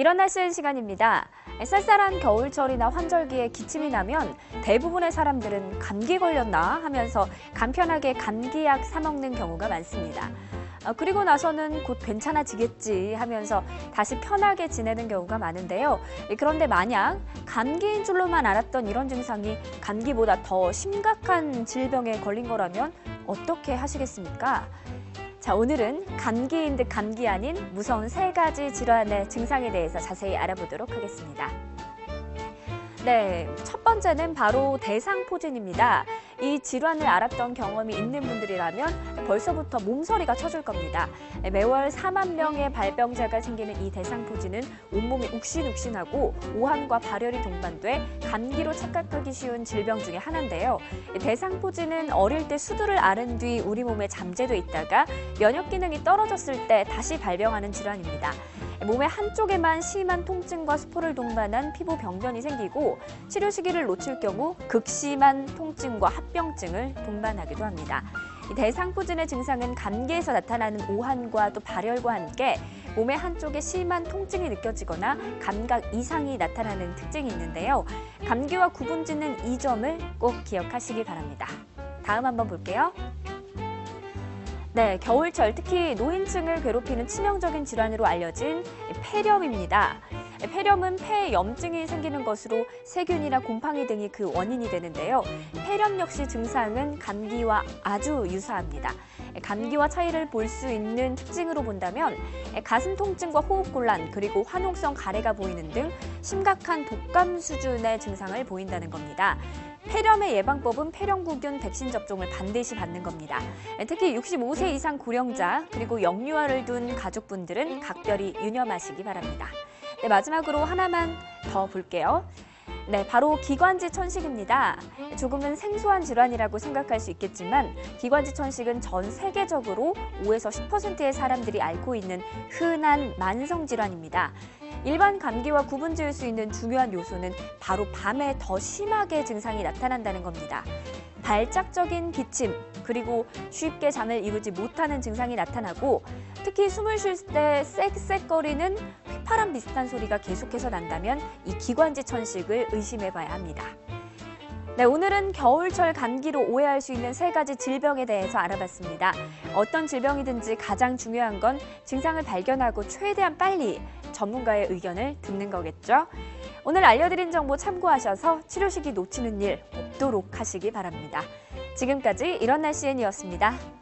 일어날 수 있는 시간입니다. 쌀쌀한 겨울철이나 환절기에 기침이 나면 대부분의 사람들은 감기 걸렸나 하면서 간편하게 감기약 사 먹는 경우가 많습니다. 어, 그리고 나서는 곧 괜찮아지겠지 하면서 다시 편하게 지내는 경우가 많은데요. 그런데 만약 감기인 줄로만 알았던 이런 증상이 감기보다 더 심각한 질병에 걸린 거라면 어떻게 하시겠습니까? 자, 오늘은 감기인 듯 감기 아닌 무서운 세 가지 질환의 증상에 대해서 자세히 알아보도록 하겠습니다. 네, 첫 번째는 바로 대상포진입니다. 이 질환을 알았던 경험이 있는 분들이라면 벌써부터 몸서리가 쳐줄 겁니다. 매월 4만 명의 발병자가 생기는 이 대상포진은 온몸이 욱신욱신하고 오한과 발열이 동반돼 감기로 착각하기 쉬운 질병 중에 하나인데요. 대상포진은 어릴 때 수두를 앓은 뒤 우리 몸에 잠재돼 있다가 면역 기능이 떨어졌을 때 다시 발병하는 질환입니다. 몸의 한쪽에만 심한 통증과 수포를 동반한 피부 병변이 생기고 치료 시기를 놓칠 경우 극심한 통증과 합병증을 동반하기도 합니다. 대상포진의 증상은 감기에서 나타나는 오한과 또 발열과 함께 몸의 한쪽에 심한 통증이 느껴지거나 감각 이상이 나타나는 특징이 있는데요. 감기와 구분짓는 이 점을 꼭 기억하시기 바랍니다. 다음 한번 볼게요. 네, 겨울철 특히 노인층을 괴롭히는 치명적인 질환으로 알려진 폐렴입니다. 폐렴은 폐에 염증이 생기는 것으로 세균이나 곰팡이 등이 그 원인이 되는데요. 폐렴 역시 증상은 감기와 아주 유사합니다. 감기와 차이를 볼 수 있는 특징으로 본다면 가슴 통증과 호흡 곤란 그리고 화농성 가래가 보이는 등 심각한 독감 수준의 증상을 보인다는 겁니다. 폐렴의 예방법은 폐렴구균 백신 접종을 반드시 받는 겁니다. 특히 65세 이상 고령자 그리고 영유아를 둔 가족분들은 각별히 유념하시기 바랍니다. 네, 마지막으로 하나만 더 볼게요. 네, 바로 기관지 천식입니다. 조금은 생소한 질환이라고 생각할 수 있겠지만 기관지 천식은 전 세계적으로 5에서 10%의 사람들이 앓고 있는 흔한 만성 질환입니다. 일반 감기와 구분 지을 수 있는 중요한 요소는 바로 밤에 더 심하게 증상이 나타난다는 겁니다. 발작적인 기침, 그리고 쉽게 잠을 이루지 못하는 증상이 나타나고 특히 숨을 쉴 때 쌕쌕거리는 휘파람 비슷한 소리가 계속해서 난다면 이 기관지 천식을 의심해 봐야 합니다. 네, 오늘은 겨울철 감기로 오해할 수 있는 세 가지 질병에 대해서 알아봤습니다. 어떤 질병이든지 가장 중요한 건 증상을 발견하고 최대한 빨리 전문가의 의견을 듣는 거겠죠. 오늘 알려드린 정보 참고하셔서 치료 시기 놓치는 일 없도록 하시기 바랍니다. 지금까지 이런 날씨엔이었습니다.